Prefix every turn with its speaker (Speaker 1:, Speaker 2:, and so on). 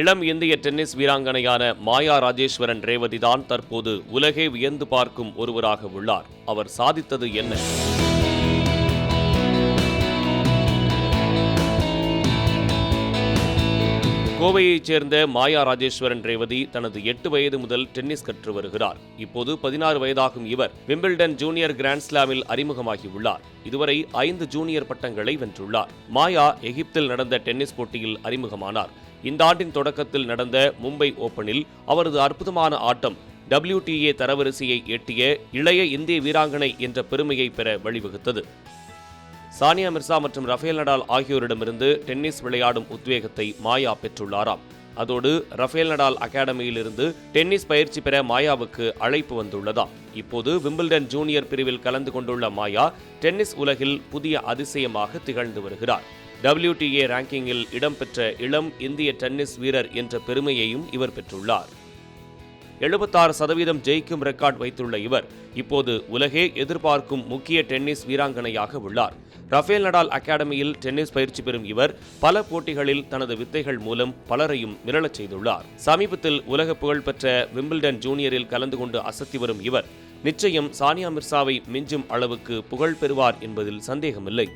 Speaker 1: இளம் இந்திய டென்னிஸ் வீராங்கனையான மாயா ராஜேஸ்வரன் ரேவதி தான் தற்போது உலகே வியந்து பார்க்கும் ஒருவராக உள்ளார். அவர் சாதித்தது என்ன? கோவையைச் சேர்ந்த மாயா ராஜேஸ்வரன் ரேவதி தனது எட்டு வயது முதல் டென்னிஸ் கற்று வருகிறார். இப்போது பதினாறு வயதாகும் இவர் விம்பிள்டன் ஜூனியர் கிராண்ட்ஸ்லாமில் அறிமுகமாகியுள்ளார் இதுவரை ஐந்து ஜூனியர் பட்டங்களை வென்றுள்ளார். மாயா எகிப்தில் நடந்த டென்னிஸ் போட்டியில் அறிமுகமானார். இந்த ஆண்டின் தொடக்கத்தில் நடந்த மும்பை ஓபனில் அவரது அற்புதமான ஆட்டம் டபிள்யூடிஏ தரவரிசையை எட்டிய இளைய இந்திய வீராங்கனை என்ற பெருமையை பெற வழிவகுத்தது. சானியா மிர்சா மற்றும் ரஃபேல் நடால் ஆகியோரிடமிருந்து டென்னிஸ் விளையாடும் உத்வேகத்தை மாயா பெற்றுள்ளாராம். அதோடு ரஃபேல் நடால் அகாடமியிலிருந்து டென்னிஸ் பயிற்சி பெற மாயாவுக்கு அழைப்பு வந்துள்ளதாம். இப்போது விம்பிள்டன் ஜூனியர் பிரிவில் கலந்து கொண்டுள்ள மாயா டென்னிஸ் உலகில் புதிய அதிசயமாக திகழ்ந்து வருகிறார். டபிள்யூடிஏ ரேங்கிங்கில் இடம்பெற்ற இளம் இந்திய டென்னிஸ் வீரர் என்ற பெருமையையும் இவர் பெற்றுள்ளார். எழுபத்தாறு சதவீதம் ஜெயிக்கும் ரெக்கார்ட் வைத்துள்ள இவர் இப்போது உலகே எதிர்பார்க்கும் முக்கிய டென்னிஸ் வீராங்கனையாக உள்ளார். ரஃபேல் நடால் அகாடமியில் டென்னிஸ் பயிற்சி பெறும் இவர் பல போட்டிகளில் தனது வித்தைகள் மூலம் பலரையும் மிரளச் செய்துள்ளார். சமீபத்தில் உலக புகழ்பெற்ற விம்பிள்டன் ஜூனியரில் கலந்து கொண்டு அசத்தி வரும் இவர் நிச்சயம் சானியா மிர்சாவை மிஞ்சும் அளவுக்கு புகழ் பெறுவார் என்பதில் சந்தேகமில்லை.